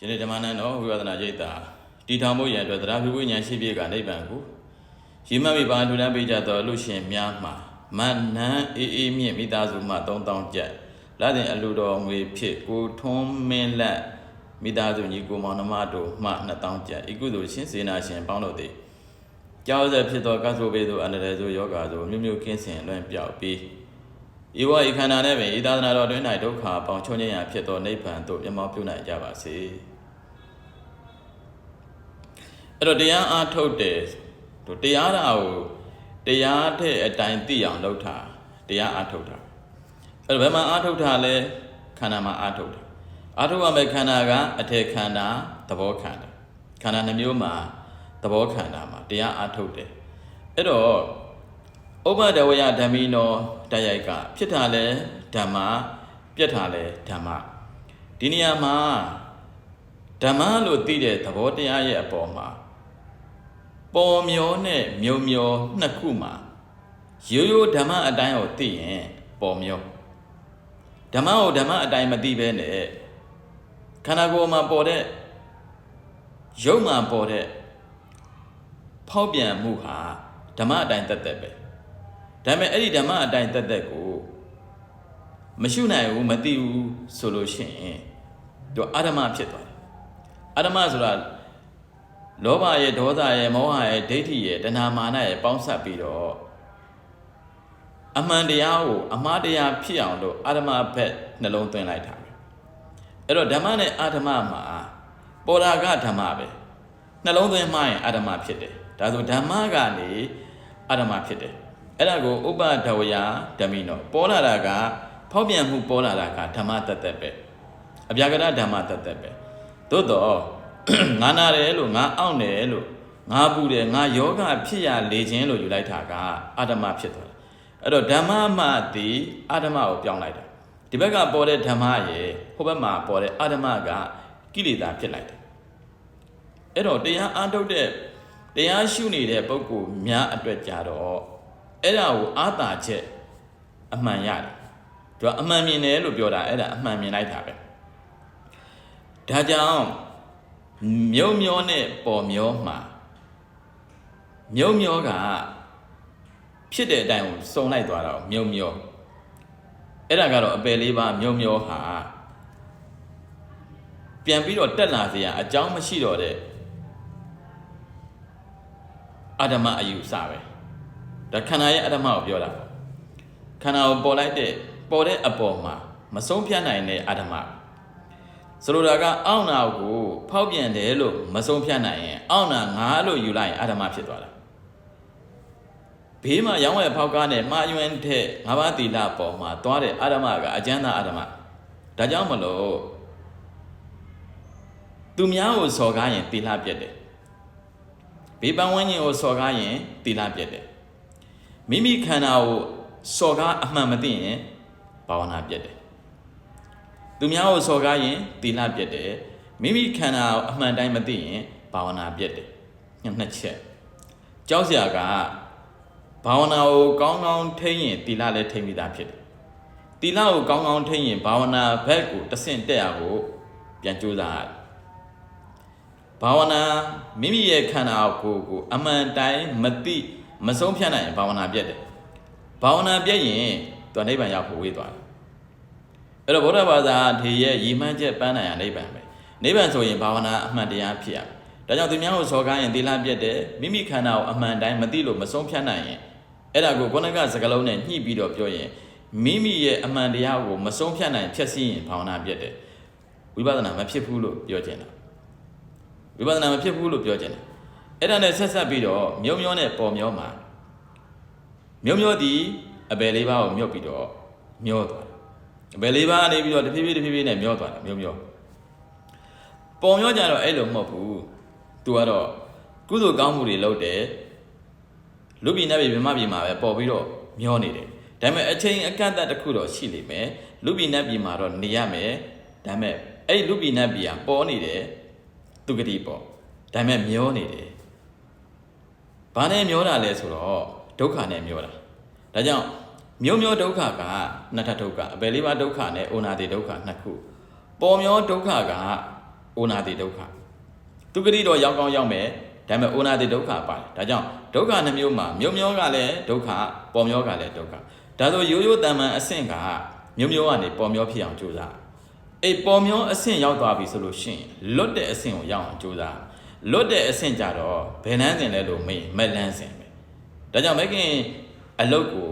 ယနေ့ဓမ္မနန္တော်ဝိပဿနာရိပ်တာတီထောင်ဖို့ရန်အတွက်တရားဖြူဝိညာဉ်ရှိပြကနိဗ္ဗာန်ကိုရည်မှတ်မိပါလူတန်းပေးကြတော်လူရှင်များမှာမန္နန်အေးအေးမြင့်မိသားစုမှ3000ကျပ်လာတဲ့အလူတော်ငွေဖြစ်ကိုထွန်းမင်းလက်မိသားစုညီကိုမောင်နှမတို့မှ2000ကျပ်ဤကုသိုလ်ရှင်စေနာရှင်ပေါင်းတို့သည်ကြောက်ဆက်ဖြစ်သောကသုဘေသောအန္တရာယ်ဆိုယောဂါဆိုမြို့မြို့ကင်းစင်လွန်ပြောက်ပြီး ဤဝဤခန္ဓာနဲ့ပင်ဤသာသနာတော်တွင်၌ဒုက္ခပေါင်းချုံခြင်းရာဖြစ်သောနိဗ္ဗာန်သို့မျက်မှောက်ပြုနိုင်ကြပါစေအဲ့တော့တရားအားထုတ်တယ်တို့တရားဓာတ်ကိုတရားတဲ့အတိုင်းသိအောင်လုပ်တာတရားအားထုတ်တာအဲ့တော့ဘယ်မှာအားထုတ်တာလဲခန္ဓာမှာအားထုတ်တယ်အားထုတ်ရမယ့်ခန္ဓာကအထေခန္ဓာသဘောခန္ဓာခန္ဓာနှမျိုးမှာသဘောခန္ဓာမှာတရားအားထုတ်တယ်အဲ့တော့ ဥပဒဝယဓမ္မိနောတရိုက်ကဖြစ်တာလဲဓမ္မပြက်တာလဲဓမ္မဒီနေရာမှာဓမ္မလို့သိတဲ့သဘောတရားရဲ့အပေါ်မှာပေါ်မျောနဲ့မြုံမျောနှစ်ခုမှာရိုးရိုးဓမ္မအတိုင်းကိုသိရင်ပေါ်မျောဓမ္မကိုဓမ္မအတိုင်းမသိဘဲနဲ့ခန္ဓာကိုယ်မှာပေါ်တဲ့ရုပ်မှာပေါ်တဲ့ဖောက်ပြန်မှုဟာဓမ္မအတိုင်းတက်တက်ပဲ ဒါပေမဲ့အဲ့ဒီဓမ္မအတိုင်းတက်တက်ကိုမရှုနိုင်ဘူးမသိဘူးဆိုလို့ရှိရင်သူအဓမ္မဖြစ်သွားတယ်အဓမ္မဆိုတာလောဘရဲ့ဒေါသရဲ့မောဟရဲ့ဒိဋ္ဌိရဲ့တဏှာမာနရဲ့ပေါင်းစပ်ပြီးတော့အမှန်တရားကိုအမှားတရားဖြစ်အောင်လို့အဓမ္မဘက်နှလုံးသွင်းလိုက်တာပဲအဲ့တော့ဓမ္မနဲ့အဓမ္မမှာပေါ်တာကဓမ္မပဲနှလုံးသွင်းမှရင်အဓမ္မဖြစ်တယ်ဒါဆိုဓမ္မကနေအဓမ္မဖြစ်တယ် အဲ့ဒါကိုဥပဒဝယဓမ္မိနောပေါ်လာတာကဖောက်ပြန်မှုပေါ်လာတာကဓမ္မတသက်ပဲအပြာကရဓမ္မတသက်ပဲသို့တော့ငါနာတယ်လို့ငါအောင့်တယ်လို့ငါပူတယ်ငါယောဂဖြစ်ရလေခြင်းလို့ယူလိုက်တာကအဓမ္မဖြစ်သွားတယ်အဲ့တော့ဓမ္မမှသည်အဓမ္မကိုပြောင်းလိုက်တာဒီဘက်ကပေါ်တဲ့ဓမ္မရဲ့ဟိုဘက်မှာပေါ်တဲ့အဓမ္မကကိလေသာဖြစ်လိုက်တယ်အဲ့တော့တရားအားထုတ်တဲ့တရားရှုနေတဲ့ပုဂ္ဂိုလ်များအတွက်ကြတော့ အဲ့ဒါကိုအာသာချက်အမှန်ရတယ်သူကအမှန်မြင်တယ်လို့ပြောတာအဲ့ဒါအမှန်မြင်လိုက်တာပဲဒါကြောင့်မြုံမျောနဲ့ပေါ်မျောမှာမြုံမျောကဖြစ်တဲ့အတိုင်းကိုစုံလိုက်သွားတာမြုံမျောအဲ့ဒါကတော့အပယ်လေးပါမြုံမျောဟာပြန်ပြီးတော့တက်လာစေရအကြောင်းမရှိတော့တဲ့အဓမ္မအယူစပဲ ဒါခန္ဓာရဲ့အဓမ္မကိုပြောတာခန္ဓာကိုပေါ်လိုက်တဲ့ပေါ်တဲ့အပေါ်မှာမဆုံးဖြတ်နိုင်တဲ့အဓမ္မဆိုလိုတာကအောင့်နာကိုဖောက်ပြန်တယ်လို့မဆုံးဖြတ်နိုင်ရင်အောင့်နာငါလို့ယူလိုက်ရင်အဓမ္မဖြစ်သွားတာဘေးမှာရောင်းဝယ်ဖောက်ကားနဲ့မှားယွင်းတဲ့ငါးပါးသီလပေါ်မှာသွားတဲ့အဓမ္မကအကျဉ်းသားအဓမ္မဒါကြောင့်မလို့သူများကိုစော်ကားရင်သီလပြတ်တယ်ဘေးပန်းဝန်းကျင်ကိုစော်ကားရင်သီလပြတ်တယ် မိမိခန္ဓာကိုစော်ကားအမှန်မသိရင်ဘာဝနာပြတ်တယ်သူများကိုစော်ကားရင်သီလပြတ်တယ်မိမိခန္ဓာကိုအမှန်တိုင်းမသိရင်ဘာဝနာပြတ်တယ်နှစ်ချက်ကြောက်စရာကဘာဝနာကိုကောင်းကောင်းထိရင်သီလလည်းထိမိတာဖြစ်တယ်သီလကိုကောင်းကောင်းထိရင်ဘာဝနာဘက်ကိုတဆင့်တက်ရဖို့ပြန်ကြိုးစားရတယ်ဘာဝနာမိမိရဲ့ခန္ဓာကိုယ်ကိုအမှန်တိုင်းမသိ မဆုံးဖြတ်နိုင်ရင်ဘာဝနာပြတ်တယ်ဘာဝနာပြတ်ရင်သူနိဗ္ဗာန်ရောက်ဖို့ဝေးသွားတယ်အဲ့တော့ဗုဒ္ဓဘာသာထေရဲ့ရည်မှန်းချက်ပန်းနိုင်ရနိဗ္ဗာန်ပဲနိဗ္ဗာန်ဆိုရင်ဘာဝနာအမှန်တရားဖြစ်ရဒါကြောင့်သူများကိုစော်ကားရင်သီလပြတ်တယ်မိမိခန္ဓာကိုအမှန်တိုင်းမသိလို့မဆုံးဖြတ်နိုင်ရင်အဲ့ဒါကိုခုနကစကလုံးနဲ့ညှိပြီးတော့ပြောရင်မိမိရဲ့အမှန်တရားကိုမဆုံးဖြတ်နိုင်ဖြည့်ဆည်းရင်ဘာဝနာပြတ်တယ်ဝိပဿနာမဖြစ်ဘူးလို့ပြောချင်တာဝိပဿနာမဖြစ်ဘူးလို့ပြောချင်တယ် အဲ့ဒါနဲ့ဆက်ဆက်ပြီးတော့မြုံမျောနဲ့ပေါ်မျောမှာမြုံမျောသည်အပယ်လေးပါးကိုမြုပ်ပြီးတော့မျောသွားတယ်အပယ်လေးပါးကနေပြီးတော့တဖြည်းဖြည်းတဖြည်းဖြည်းနဲ့မျောသွားတယ်မြုံမျောပေါ်မျောကြတော့အဲ့လိုမဟုတ်ဘူးသူကတော့ကုသိုလ်ကောင်းမှုတွေလုပ်တယ်လူပြည်နတ်ပြည်မြမပြည်မှာပဲပေါ်ပြီးတော့မျောနေတယ်ဒါပေမဲ့အချိန်အကန့်အသတ်တစ်ခုတော့ရှိလိမ့်မယ်လူပြည်နတ်ပြည်မှာတော့နေရမယ်ဒါပေမဲ့အဲ့လူပြည်နတ်ပြည်ကပေါ်နေတယ်သူဂတိပေါ့ဒါပေမဲ့မျောနေတယ် ဘာနဲ့မျောတာလဲဆိုတော့ဒုက္ခနဲ့မျောတာဒါကြောင့်မျိုးမျိုးဒုက္ခကနှစ်ထပ်ဒုက္ခအပယ်လေးပါးဒုက္ခနဲ့အိုနာတိဒုက္ခနှစ်ခုပေါ်မျောဒုက္ခကအိုနာတိဒုက္ခသူဂတိတော့ရောက်ကောင်းရောက်မယ်ဒါပေမဲ့အိုနာတိဒုက္ခပါတယ်ဒါကြောင့်ဒုက္ခနှမျိုးမှာမြုံမျောကလည်းဒုက္ခပေါ်မျောကလည်းဒုက္ခဒါဆိုရိုးရိုးတန်မှန်အဆင့်ကမြုံမျောကနေပေါ်မျောဖြစ်အောင်ကြိုးစားအေးပေါ်မျောအဆင့်ရောက်သွားပြီဆိုလို့ရှိရင်လွတ်တဲ့အဆင့်ကိုရောက်အောင်ကြိုးစား လွတ်တဲ့အဆင့်ကြတော့ဘယ်နှန်းစင်လဲလို့မေးမက်လန်းစင်ပဲဒါကြောင့်မက်ကင်အလုတ်ကို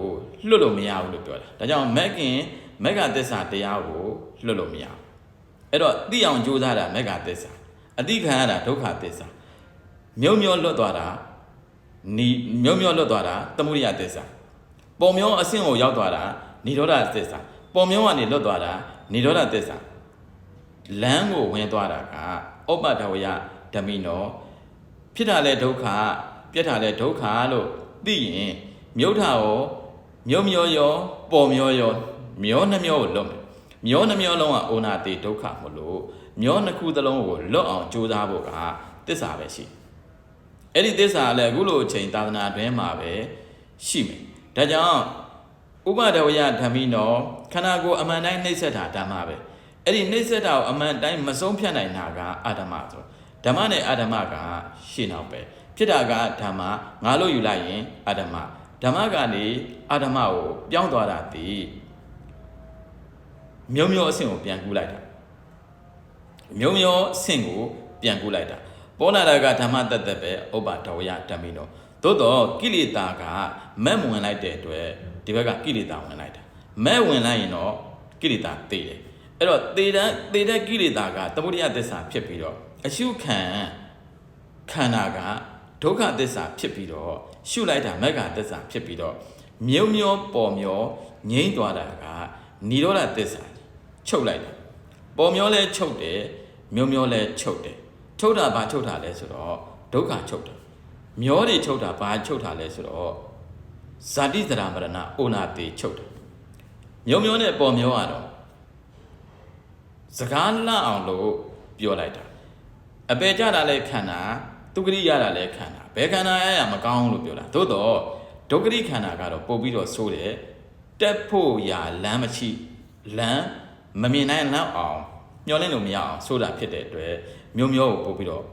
လွတ်လို့မရဘူးလို့ပြောတာဒါကြောင့်မက်ကင်မက်ကသစ္စာတရားကိုလွတ်လို့မရဘူးအဲ့တော့သိအောင်ကြိုးစားတာမက်ကသစ္စာအတိခံရတာဒုက္ခသစ္စာမြုံမျောလွတ်သွားတာနီမြုံမျောလွတ်သွားတာသမုဒိယသစ္စာပုံမျောအဆင့်ကိုရောက်သွားတာនិရောဓသစ္စာပုံမျောကနေလွတ်သွားတာនិရောဓသစ္စာလမ်းကိုဝင်သွားတာကဥပ္ပဒဝယ ဓမိနောဖြစ်တာလဲဒုက္ခပြက်တာလဲဒုက္ခလို့သိရင်မြုပ်တာရောမြုံမျောရောပေါ်မျောရောမျောနှမျောကိုလွတ်မယ်မျောနှမျောလုံးကအိုနာတိဒုက္ခမလို့မျောနှစ်ခုသလုံးကိုလွတ်အောင်ကြိုးစားဖို့ကသစ္စာပဲရှိအဲ့ဒီသစ္စာကလည်းအခုလိုအချိန်သာသနာတွင်မှာပဲရှိမယ်ဒါကြောင့်ဥပဒဝယဓမ္မိနောခန္ဓာကိုယ်အမှန်တိုင်းနှိမ့်ဆက်တာဓမ္မပဲအဲ့ဒီနှိမ့်ဆက်တာကိုအမှန်တိုင်းမဆုံးဖြတ်နိုင်တာကအာဓမ္မဆို ဓမ္မနဲ့အာဓမ္မကရှင်းအောင်ပဲဖြစ်တာကဓမ္မငါလို့ယူလိုက်ရင်အာဓမ္မဓမ္မကနေအာဓမ္မကိုပြောင်းသွားတာတည်မြုံမြုံအဆင့်ကိုပြန်ကူးလိုက်တာမြုံမြုံအဆင့်ကိုပြန်ကူးလိုက်တာပေါ်လာတာကဓမ္မတတ်တတ်ပဲဥပ္ပါဒဝယဓမ္မိနောသို့တော့ကိလေသာကမက်ဝင်လိုက်တဲ့အတွက်ဒီဘက်ကကိလေသာဝင်လိုက်တာမက်ဝင်လိုက်ရင်တော့ကိလေသာသိတယ်အဲ့တော့သေတဲ့သေတဲ့ကိလေသာကသမုဒိယသစ္စာဖြစ်ပြီးတော့ အရှုခံခန္ဓာကဒုက္ခသစ္စာဖြစ်ပြီးတော့ရှုလိုက်တာမက္ခသစ္စာဖြစ်ပြီးတော့မြုံမျောပေါ်မျောငြိမ့်သွားတာကនិရောဓသစ္စာချုပ်လိုက်တာပေါ်မျောလဲချုပ်တယ်မြုံမျောလဲချုပ်တယ်ချုပ်တာဘာချုပ်တာလဲဆိုတော့ဒုက္ခချုပ်တယ်မျောတွေချုပ်တာဘာချုပ်တာလဲဆိုတော့ဇာတိသရမရဏအိုနာတေချုပ်တယ်မြုံမျောနဲ့ပေါ်မျောကတော့စကားလှအောင်လို့ပြောလိုက်တာ အပေကြတာလဲခန္ဓာဒုက္ခရိရတာလဲခန္ဓာဘယ်ခန္ဓာရရမကောင်းလို့ပြောတာသို့တော့ဒုက္ခရိခန္ဓာကတော့ပို့ပြီးတော့ဆိုးတယ်တက်ဖို့ရာလမ်းမရှိလမ်းမမြင်နိုင်လောက်အောင်မျောလင်းလို့မရအောင်ဆိုတာဖြစ်တဲ့အတွက်မျိုးမျိုးကိုပို့ပြီးတော့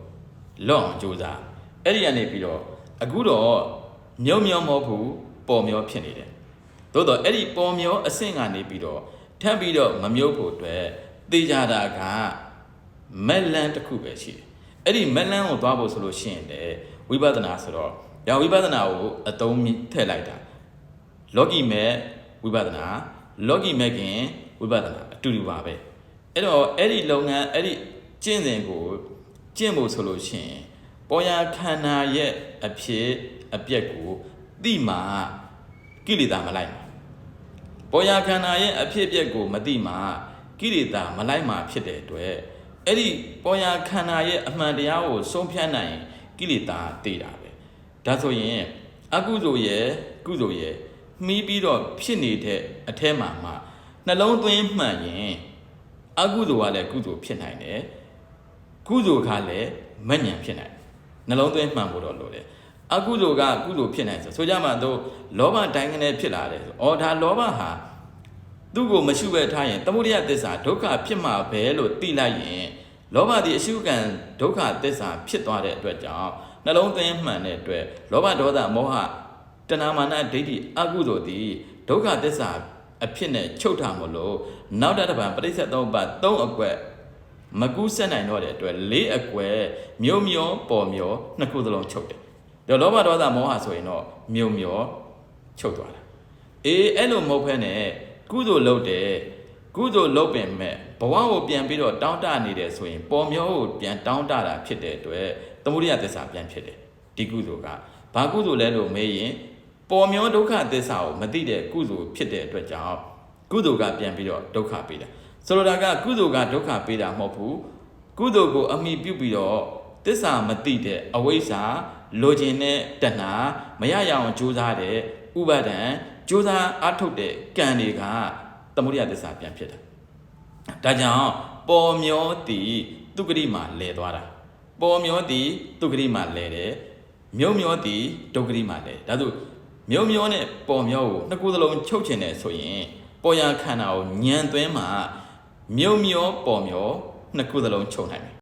လော့အောင်ကြိုးစားအဲ့ဒီကနေပြီးတော့အခုတော့မြုံမြုံမဟုတ်ဘူးပေါ်မျောဖြစ်နေတယ်သို့တော့အဲ့ဒီပေါ်မျောအဆင့်ကနေပြီးတော့ထပ်ပြီးတော့မမြုပ်ဖို့အတွက်သိကြတာကမက်လန်တစ်ခုပဲရှိတယ် အဲ့ဒီမက်လန်ကိုသွားဖို့ဆိုလို့ရှိရင်လေဝိပဿနာဆိုတော့ညာဝိပဿနာကိုအသုံးထည့်လိုက်တာလောကီမဲ့ဝိပဿနာလောကီမဲ့ခင်ဝိပဿနာအတူတူပါပဲအဲ့တော့အဲ့ဒီလုပ်ငန်းအဲ့ဒီကျင့်စဉ်ကိုကျင့်ဖို့ဆိုလို့ရှိရင်ပေါ်ရခန္ဓာရဲ့အဖြစ်အပျက်ကိုသိမှကိလေသာမလိုက်မှာပေါ်ရခန္ဓာရဲ့အဖြစ်အပျက်ကိုမသိမှကိလေသာမလိုက်မှာဖြစ်တဲ့အတွက် အဲ့ဒီပေါ်ရခန္ဓာရဲ့အမှန်တရားကိုဆုံးဖြတ်နိုင်ကိလေသာသိတာပဲဒါဆိုရင်အကုသိုလ်ရဲ့ကုသိုလ်ရဲ့မှီးပြီးတော့ဖြစ်နေတဲ့အแทမှာမှနှလုံးသွင်းမှန်ရင်အကုသိုလ်ကလည်းကုသိုလ်ဖြစ်နိုင်တယ်ကုသိုလ်ကလည်းမညံဖြစ်နိုင်နှလုံးသွင်းမှန်ဖို့တော့လိုတယ်အကုသိုလ်ကကုသိုလ်ဖြစ်နိုင်ဆိုဆိုကြမှာတော့လောဘတိုင်းကနေဖြစ်လာတယ်ဆိုအော်ဒါလောဘဟာ သူ့ကိုမရှုဘဲထားရင်သမုဒိယသစ္စာဒုက္ခဖြစ်မှာပဲလို့သိလိုက်ရင်လောဘဒီအရှုခံဒုက္ခသစ္စာဖြစ်သွားတဲ့အတွက်ကြောင့်နှလုံးသွင်းမှန်တဲ့အတွက်လောဘဒေါသမောဟတဏမာနဒိဋ္ဌိအကုသိုလ်ဒီဒုက္ခသစ္စာအဖြစ်နဲ့ချုပ်ထားမလို့နောက်တစ်ပံပရိစ္ဆေသုံးပါသုံးအကွက်မကူးဆက်နိုင်တော့တဲ့အတွက်လေးအကွယ်မြုံမျောပေါ်မျောနှစ်ခုသလုံးချုပ်တယ်ဒါလောဘဒေါသမောဟဆိုရင်တော့မြုံမျောချုပ်သွားတာအေးအဲ့လိုမဟုတ်ဖ ೇನೆ ကုသိုလ်လုပ်တယ်ကုသိုလ်လုပ်ပင်မဲ့ဘဝကိုပြန်ပြီးတော့တောင်းတနေတယ်ဆိုရင်ပေါ်မျောကိုပြန်တောင်းတတာဖြစ်တဲ့အတွက်သမုဒိယသစ္စာပြန်ဖြစ်တယ်ဒီကုသိုလ်ကဘာကုသိုလ်လဲလို့မေးရင်ပေါ်မျောဒုက္ခသစ္စာကိုမသိတဲ့ကုသိုလ်ဖြစ်တဲ့အတွက်ကြောင့်ကုသိုလ်ကပြန်ပြီးတော့ဒုက္ခပေးတယ်ဆိုလိုတာကကုသိုလ်ကဒုက္ခပေးတာမဟုတ်ဘူးကုသိုလ်ကိုအမိပြုပြီးတော့သစ္စာမသိတဲ့အဝိဇ္ဇာလိုချင်တဲ့တဏှာမရရအောင်ကြိုးစားတဲ့ဥပါဒံ ကြိုးစားအထုတ်တဲ့ကံတွေကသမုဒိယသစ္စာပြန်ဖြစ်တာဒါကြောင့်ပေါ်မျောတီသူဂရိမှာလဲသွားတာပေါ်မျောတီသူဂရိမှာလဲတယ်မြုံမျောတီဒုဂရိမှာလဲဒါဆိုမြုံမျောနဲ့ပေါ်မျောကိုနှစ်ခုသလုံးချုပ်ချင်တယ်ဆိုရင်ပေါ်ရခန္ဓာကိုညံသွင်းမှာမြုံမျောပေါ်မျောနှစ်ခုသလုံးချုပ်နိုင်တယ်